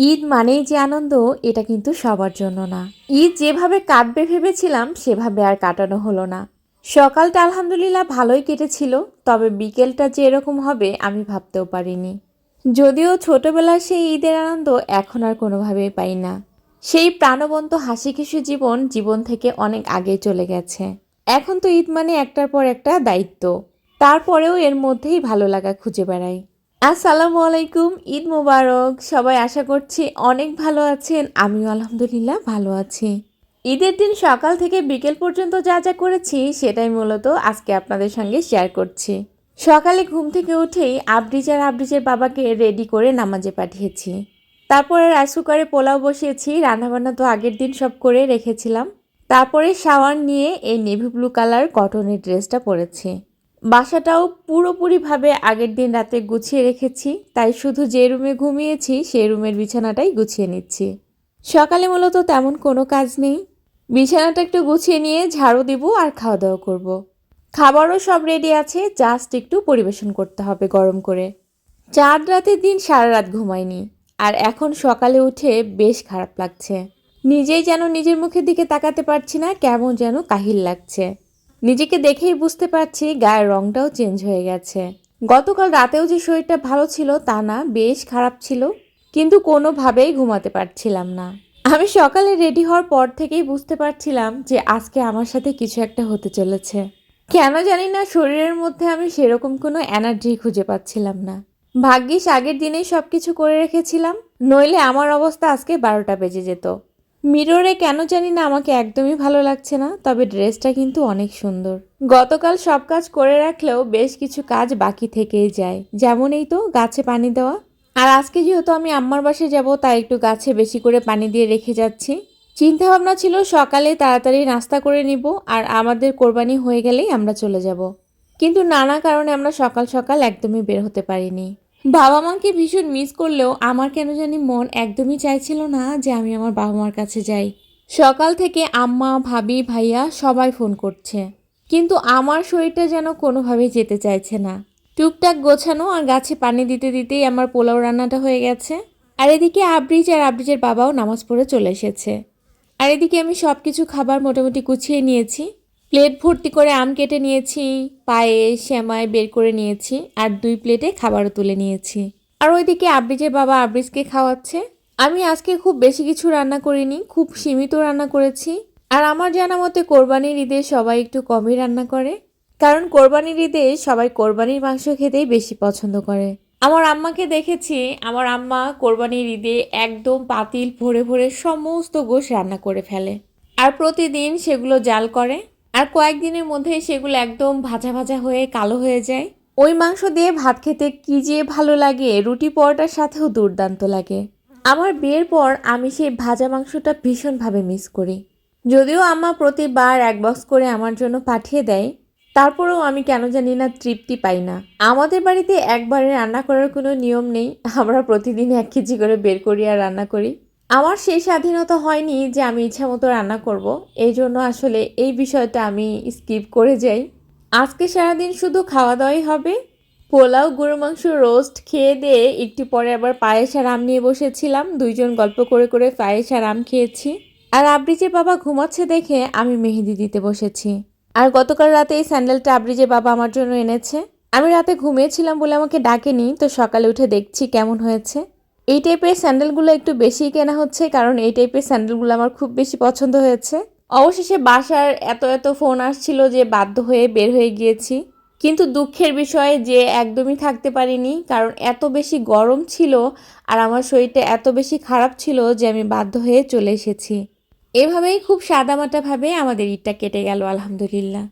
ঈদ মানেই যে আনন্দ, এটা কিন্তু সবার জন্য না। ঈদ যেভাবে কাটবে ভেবেছিলাম, সেভাবে আর কাটানো হলো না। সকালটা আলহামদুলিল্লাহ ভালোই কেটেছিল, তবে বিকেলটা যে এরকম হবে, আমি ভাবতেও পারিনি। যদিও ছোটবেলার সেই ঈদের আনন্দ এখন আর কোনোভাবেই পাই না। সেই প্রাণবন্ত হাসি খুশি জীবন জীবন থেকে অনেক আগে চলে গেছে। এখন তো ঈদ মানে একটার পর একটা দায়িত্ব। তারপরেও এর মধ্যেই ভালো লাগা খুঁজে বেড়াই। আসসালামু আলাইকুম ঈদ মোবারক। সবাই আশা করছি অনেক ভালো আছেন। আমিও আলহামদুলিল্লাহ ভালো আছি। ঈদের দিন সকাল থেকে বিকেল পর্যন্ত যা যা করেছি, সেটাই মূলত আজকে আপনাদের সঙ্গে শেয়ার করছি। সকালে ঘুম থেকে উঠেই আবরিজ আর আবরিজের বাবাকে রেডি করে নামাজে পাঠিয়েছি। তারপরে রাইস কুকারে পোলাও বসিয়েছি, রান্নাবান্না তো আগের দিন সব করে রেখেছিলাম। তারপরে শাওয়ার নিয়ে এই নেভি ব্লু কালার কটনের ড্রেসটা পরেছি। বাসাটাও পুরোপুরিভাবে আগের দিন রাতে গুছিয়ে রেখেছি, তাই শুধু যে রুমে ঘুমিয়েছি সেই রুমের বিছানাটাই গুছিয়ে নিচ্ছি। সকালে মূলত তেমন কোনো কাজ নেই। বিছানাটা একটু গুছিয়ে নিয়ে ঝাড়ু দিব আর খাওয়া দাওয়া করব। খাবারও সব রেডি আছে জাস্ট একটু পরিবেশন করতে হবে গরম করে। চার রাতের দিন সারা রাত ঘুমাইনি, আর এখন সকালে উঠে বেশ খারাপ লাগছে। নিজেই যেন নিজের মুখের দিকে তাকাতে পারছি না, কেমন যেন কাহিল লাগছে। নিজেকে দেখেই বুঝতে পারছি গায়ের রংটাও চেঞ্জ হয়ে গেছে। গতকাল রাতেও যে শরীরটা ভালো ছিল তা না, বেশ খারাপ ছিল, কিন্তু কোনোভাবেই ঘুমাতে পারছিলাম না। আমি সকালে রেডি হওয়ার পর থেকেই বুঝতে পারছিলাম যে আজকে আমার সাথে কিছু একটা হতে চলেছে। কেন জানি না শরীরের মধ্যে আমি সেরকম কোনো এনার্জি খুঁজে পাচ্ছিলাম না। ভাগ্যিস আগের দিনেই সব কিছু করে রেখেছিলাম, নইলে আমার অবস্থা আজকে বারোটা বেজে যেত। মিররে কেন জানি না আমাকে একদমই ভালো লাগছে না, তবে ড্রেসটা কিন্তু অনেক সুন্দর। গতকাল সব কাজ করে রাখলেও বেশ কিছু কাজ বাকি থেকেই যায়। যেমন এই তো, গাছে পানি দেওয়া। আর আজকে যেহেতু আমি আম্মার বাসায় যাব, তাই একটু গাছে বেশি করে পানি দিয়ে রেখে যাচ্ছি। চিন্তা ভাবনা ছিল সকালে তাড়াতাড়ি নাস্তা করে নিব, আর আমাদের কোরবানি হয়ে গেলেই আমরা চলে যাব। কিন্তু নানা কারণে আমরা সকাল সকাল একদমই বের হতে পারিনি। বাবা মাকে ভীষণ মিস করলেও আমার কেন জানি মন একদমই চাইছিল না যে আমি আমার বাবা মার কাছে যাই। সকাল থেকে আম্মা, ভাবি, ভাইয়া সবাই ফোন করছে। কিন্তু আমার শরীরটা যেন কোনোভাবেই যেতে চাইছে না। টুকটাক গোছানো আর গাছে পানি দিতে দিতেই আমার পোলাও রান্নাটা হয়ে গেছে। আর এদিকে আব্রিজ আর আব্রিজের বাবাও নামাজ পড়ে চলে এসেছে। আর এদিকে আমি সব কিছু খাবার মোটামুটি গুছিয়ে নিয়েছি। প্লেট ভর্তি করে আম কেটে নিয়েছি, পায়ে শ্যামায় বের করে নিয়েছি আর দুই প্লেটে খাবারও তুলে নিয়েছি। আর ওইদিকে আবরিজের বাবা আব্রিজকে খাওয়াচ্ছে। আমি আজকে খুব বেশি কিছু রান্না করিনি, খুব সীমিত রান্না করেছি। আর আমার জানা মতে কোরবানির ঈদে সবাই একটু কমই রান্না করে। কারণ কোরবানির ঈদে সবাই কোরবানির মাংস খেতেই বেশি পছন্দ করে। আমার আম্মাকে দেখেছি, আমার আম্মা কোরবানির ঈদে একদম পাতিল ভরে ভরে সমস্ত গোশ রান্না করে ফেলে। আর প্রতিদিন সেগুলো জাল করে। আর কয়েকদিনের মধ্যে সেগুলো একদম ভাজা ভাজা হয়ে কালো হয়ে যায়। ওই মাংস দিয়ে ভাত খেতে কি যে ভালো লাগে, রুটি পরোটার সাথেও দুর্দান্ত লাগে। আমার বিয়ের পর আমি সেই ভাজা মাংসটা ভীষণভাবে মিস করি। যদিও আম্মা প্রতিবার এক বক্স করে আমার জন্য পাঠিয়ে দেয়, তারপরেও আমি কেন জানি না তৃপ্তি পাই না। আমাদের বাড়িতে একবারে রান্না করার কোনো নিয়ম নেই, আমরা প্রতিদিন এক কেজি করে বের করি আর রান্না করি। আমার সেই স্বাধীনতা হয়নি যে আমি ইচ্ছা মতো রান্না করব। এই জন্য আসলে এই বিষয়টা আমি স্কিপ করে যাই। আজকে সারাদিন শুধু খাওয়া দাওয়াই হবে। পোলাও গরু মাংস, রোস্ট খেয়ে দিয়ে একটু পরে আবার পায়েস আর আম নিয়ে বসেছিলাম। দুইজন গল্প করে করে পায়েস আর আম খেয়েছি। আর আবরিজের বাবা ঘুমাচ্ছে দেখে আমি মেহেদি দিতে বসেছি। আর গতকাল রাতে এই স্যান্ডেলটা আবরিজের বাবা আমার জন্য এনেছে। আমি রাতে ঘুমিয়েছিলাম বলে আমাকে ডাকেনি, তো সকালে উঠে দেখছি কেমন হয়েছে। এই টাইপের স্যান্ডেলগুলো একটু বেশি কেনা হচ্ছে, কারণ এই টাইপের স্যান্ডেলগুলো আমার খুব বেশি পছন্দ হয়েছে। অবশেষে বাসার এত এত ফোন আসছিল যে বাধ্য হয়ে বের হয়ে গিয়েছি। কিন্তু দুঃখের বিষয় যে একদমই থাকতে পারিনি, কারণ এত বেশি গরম ছিল আর আমার শরীরটা এত বেশি খারাপ ছিল যে আমি বাধ্য হয়ে চলে এসেছি। এভাবেই খুব সাদামাটাভাবে আমাদের ঈদটা কেটে গেল, আলহামদুলিল্লাহ।